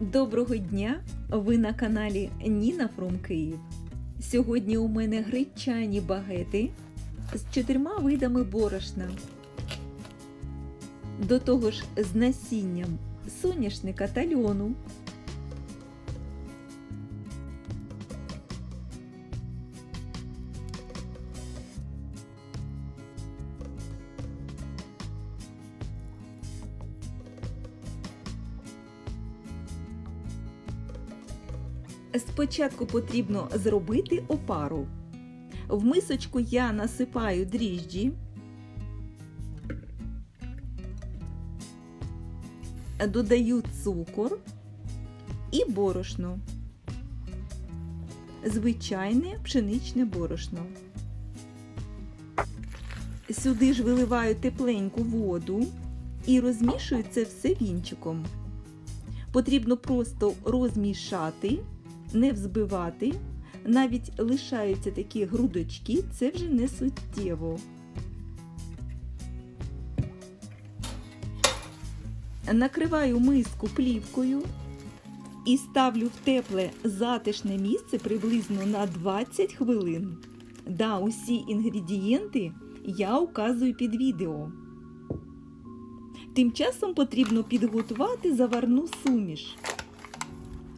Доброго дня! Ви на каналі Ніна Фром Київ. Сьогодні у мене гречані багети з чотирма видами борошна. До того ж з насінням соняшника та льону. Спочатку потрібно зробити опару. В мисочку я насипаю дріжджі, додаю цукор і борошно. Звичайне пшеничне борошно. Сюди ж виливаю тепленьку воду і розмішую це все вінчиком. Потрібно просто розмішати не взбивати, навіть лишаються такі грудочки, це вже не суттєво. Накриваю миску плівкою і ставлю в тепле затишне місце приблизно на 20 хвилин. Да, усі інгредієнти я указую під відео. Тим часом потрібно підготувати заварну суміш.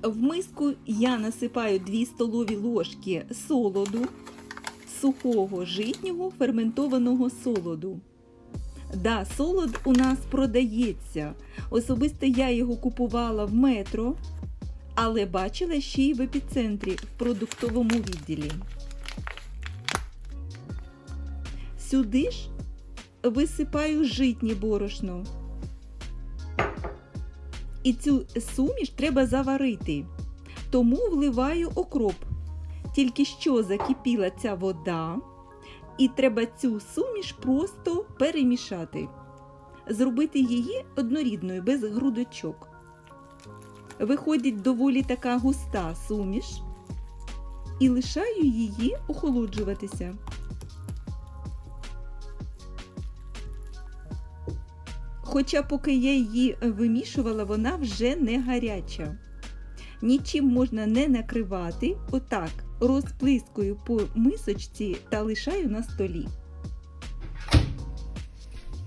В миску я насипаю 2 столові ложки солоду, сухого житнього ферментованого солоду. Да, солод у нас продається. Особисто я його купувала в метро, але бачила ще й в епіцентрі в продуктовому відділі. Сюди ж висипаю житнє борошно. І цю суміш треба заварити. Тому вливаю окроп. Тільки що закипіла ця вода, і треба цю суміш просто перемішати, зробити її однорідною, без грудочок. Виходить доволі така густа суміш, і лишаю її охолоджуватися. Хоча, поки я її вимішувала, вона вже не гаряча. Нічим можна не накривати, отак розплискую по мисочці та лишаю на столі.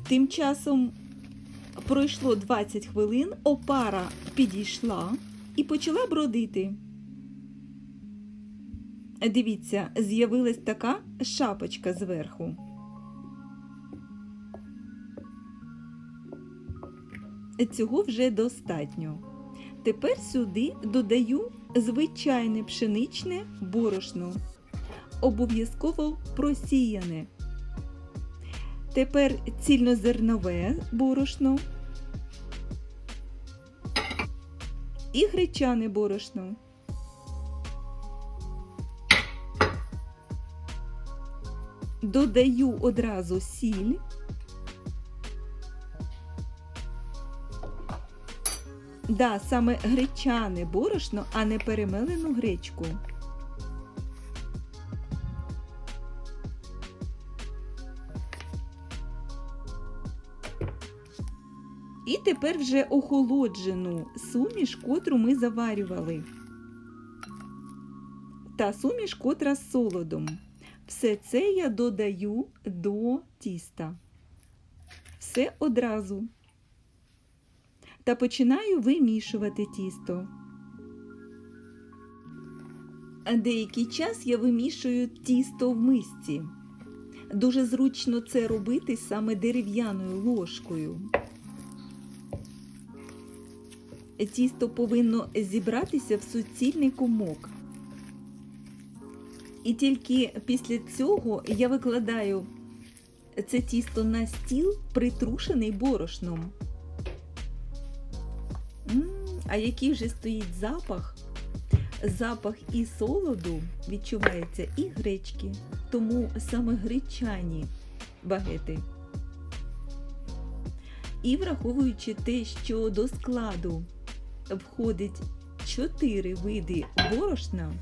Тим часом пройшло 20 хвилин, опара підійшла і почала бродити. Дивіться, з'явилась така шапочка зверху. Цього вже достатньо. Тепер сюди додаю звичайне пшеничне борошно, обов'язково просіяне. Тепер цільнозернове борошно і гречане борошно. Додаю одразу сіль. Да, саме гречане борошно, а не перемелену гречку. І тепер вже охолоджену суміш, котру ми заварювали. Та суміш, котра з солодом. Все це я додаю до тіста. Все одразу та починаю вимішувати тісто. Деякий час я вимішую тісто в мисці. Дуже зручно це робити саме дерев'яною ложкою. Тісто повинно зібратися в суцільний комок. І тільки після цього я викладаю це тісто на стіл, притрушений борошном. А який вже стоїть запах? Запах і солоду відчувається, і гречки, тому саме гречані багети. І враховуючи те, що до складу входить 4 види борошна,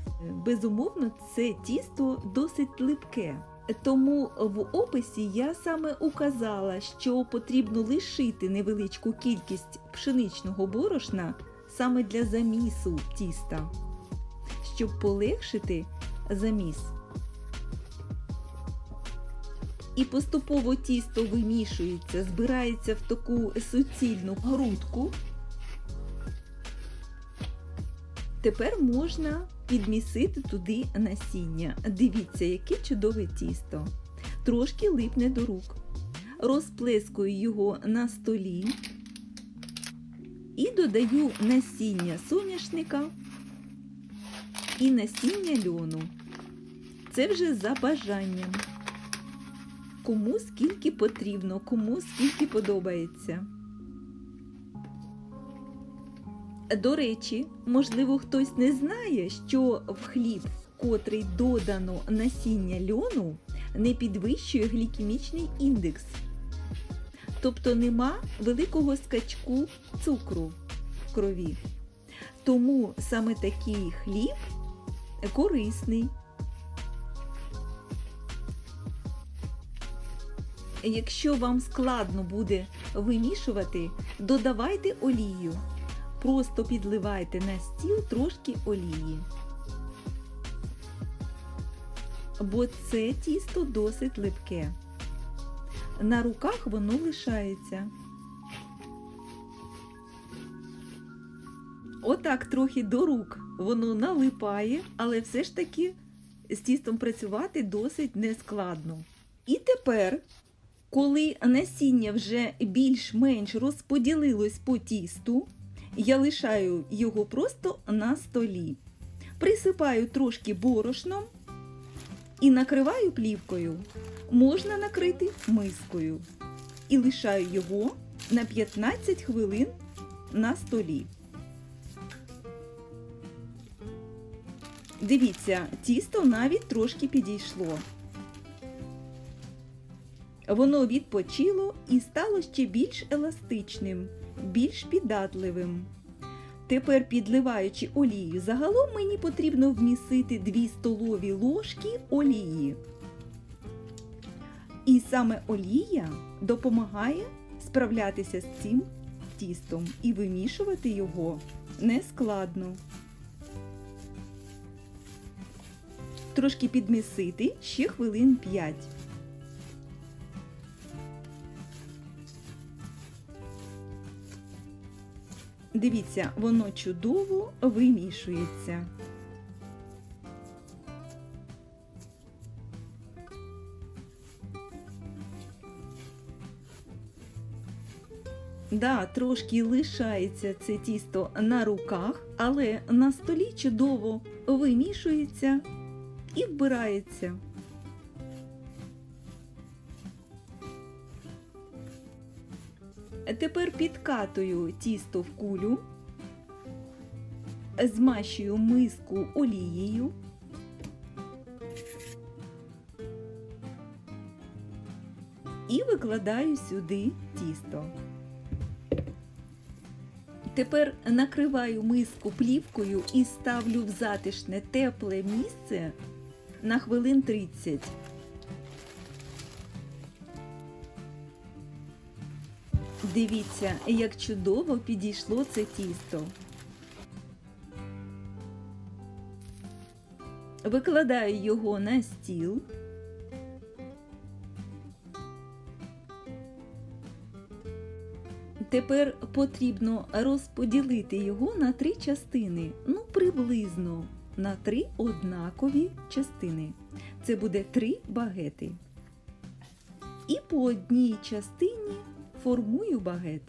безумовно, це тісто досить липке. Тому в описі я саме указала, що потрібно лишити невеличку кількість пшеничного борошна саме для замісу тіста, щоб полегшити заміс. І поступово тісто вимішується, збирається в таку суцільну грудку. Тепер можна підмісити туди насіння. Дивіться, яке чудове тісто. Трошки липне до рук. Розплескую його на столі і додаю насіння соняшника і насіння льону. Це вже за бажанням. Кому скільки потрібно, кому скільки подобається. До речі, можливо, хтось не знає, що в хліб, котрий додано насіння льону, не підвищує глікемічний індекс. Тобто нема великого скачку цукру в крові. Тому саме такий хліб корисний. Якщо вам складно буде вимішувати, додавайте олію. Просто підливайте на стіл трошки олії. Бо це тісто досить липке. На руках воно лишається. Отак трохи до рук воно налипає, але все ж таки з тістом працювати досить нескладно. І тепер, коли насіння вже більш-менш розподілилось по тісту, я лишаю його просто на столі. Присипаю трошки борошном і накриваю плівкою. Можна накрити мискою. І лишаю його на 15 хвилин на столі. Дивіться, тісто навіть трошки підійшло. Воно відпочило і стало ще більш еластичним, більш піддатливим. Тепер, підливаючи олію, загалом мені потрібно вмісити 2 столові ложки олії. І саме олія допомагає справлятися з цим тістом і вимішувати його нескладно. Трошки підмісити ще хвилин 5. Дивіться, воно чудово вимішується. Да, трошки лишається це тісто на руках, але на столі чудово вимішується і вбирається. Тепер підкатую тісто в кулю, змащую миску олією. І викладаю сюди тісто. Тепер накриваю миску плівкою і ставлю в затишне тепле місце на хвилин 30. Дивіться, як чудово підійшло це тісто. Викладаю його на стіл. Тепер потрібно розподілити його на три частини, ну приблизно на три однакові частини. Це буде три багети. І по одній частині формую багет.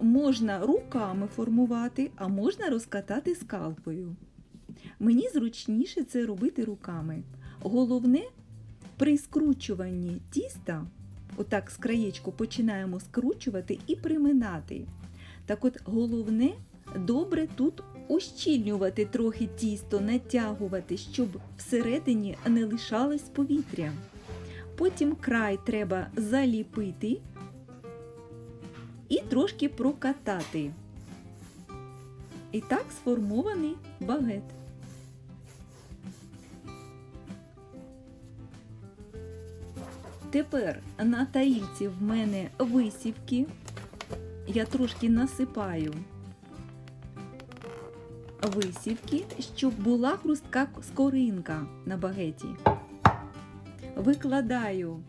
Можна руками формувати, а можна розкатати скалкою. Мені зручніше це робити руками. Головне, при скручуванні тіста, отак з краєчку починаємо скручувати і приминати. Так от головне добре тут ущільнювати трохи тісто, натягувати, щоб всередині не лишалось повітря. Потім край треба заліпити і трошки прокатати. І так сформований багет. Тепер на таїльці в мене висівки. я трошки насипаю висівки, щоб була хрустка скоринка на багеті. Викладаю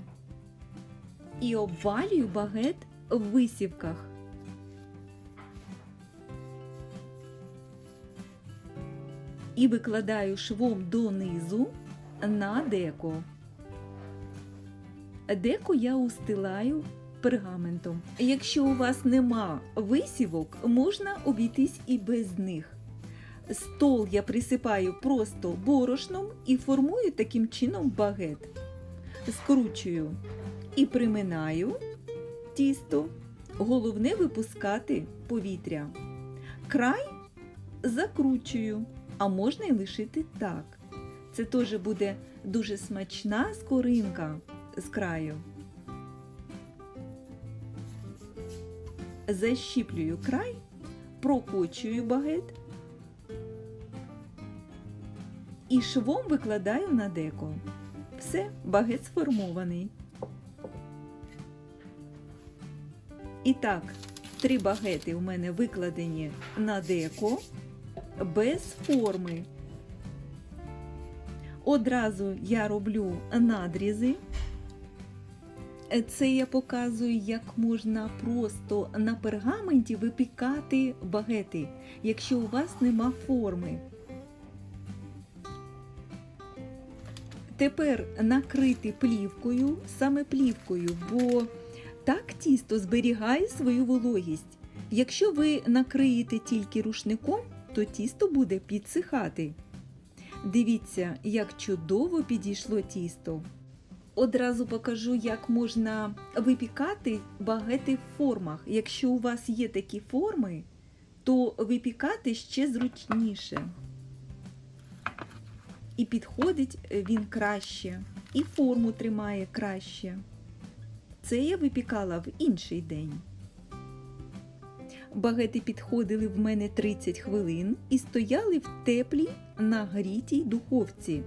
і обвалюю багет в висівках. І викладаю швом донизу на деко. Деко я устилаю пергаментом. Якщо у вас нема висівок, можна обійтись і без них. Стол я присипаю просто борошном і формую таким чином багет. Скручую і приминаю тісто. Головне випускати повітря. Край закручую, а можна і лишити так. Це теж буде дуже смачна скоринка з краю. Защіплюю край, прокочую багет і швом викладаю на деко. Все, багет сформований. І так, три багети у мене викладені на деко без форми. Одразу я роблю надрізи. Це я показую, як можна просто на пергаменті випікати багети, якщо у вас нема форми. Тепер накрити плівкою, саме плівкою, бо так тісто зберігає свою вологість. Якщо ви накриєте тільки рушником, то тісто буде підсихати. Дивіться, як чудово підійшло тісто. Одразу покажу, як можна випікати багети в формах. Якщо у вас є такі форми, то випікати ще зручніше. І підходить він краще, і форму тримає краще. Це я випікала в інший день. Багети підходили в мене 30 хвилин і стояли в теплій нагрітій духовці.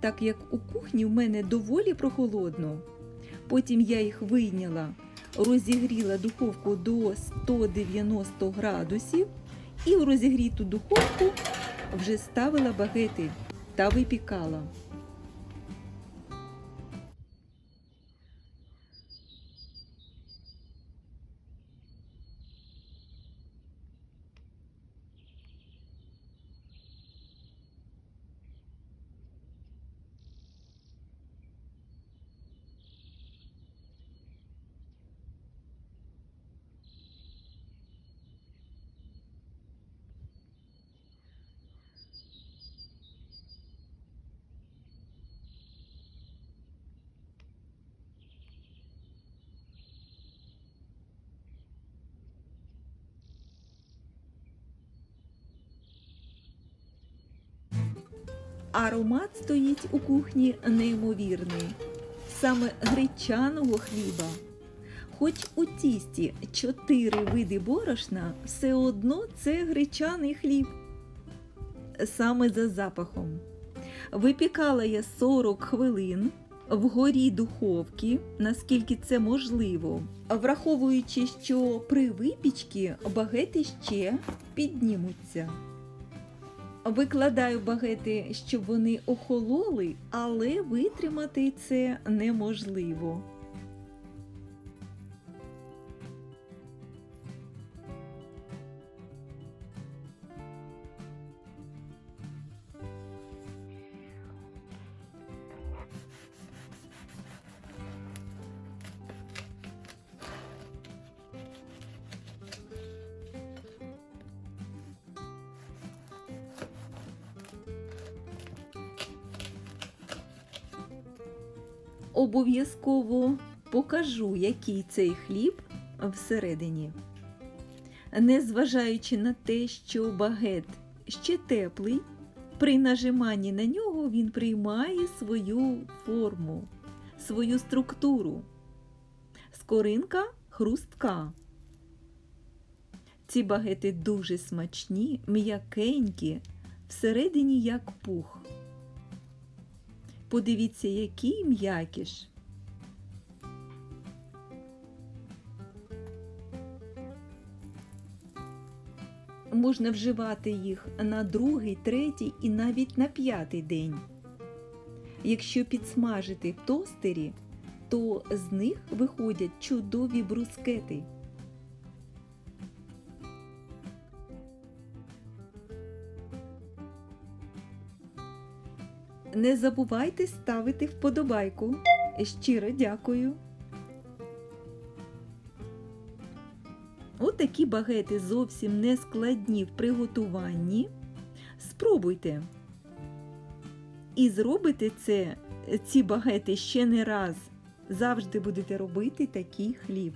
Так як у кухні в мене доволі прохолодно. Потім я їх вийняла, розігріла духовку до 190 градусів і в розігріту духовку вже ставила багети та випікала. Аромат стоїть у кухні неймовірний, саме гречаного хліба. Хоч у тісті чотири види борошна, все одно це гречаний хліб. Саме за запахом. Випікала я 40 хвилин вгорі духовки, наскільки це можливо, враховуючи, що при випічці багети ще піднімуться. Викладаю багети, щоб вони охололи, але витримати це неможливо. Обов'язково покажу, який цей хліб всередині. Незважаючи на те, що багет ще теплий, при нажиманні на нього він приймає свою форму, свою структуру. Скоринка хрустка. Ці багети дуже смачні, м'якенькі, всередині як пух. Подивіться, який м'якіш. Можна вживати їх на другий, третій і навіть на п'ятий день. Якщо підсмажити в тостері, то з них виходять чудові брускети. Не забувайте ставити вподобайку. Щиро дякую. Отакі багети зовсім не складні в приготуванні. Спробуйте. І зробите це, ці багети ще не раз. Завжди будете робити такий хліб.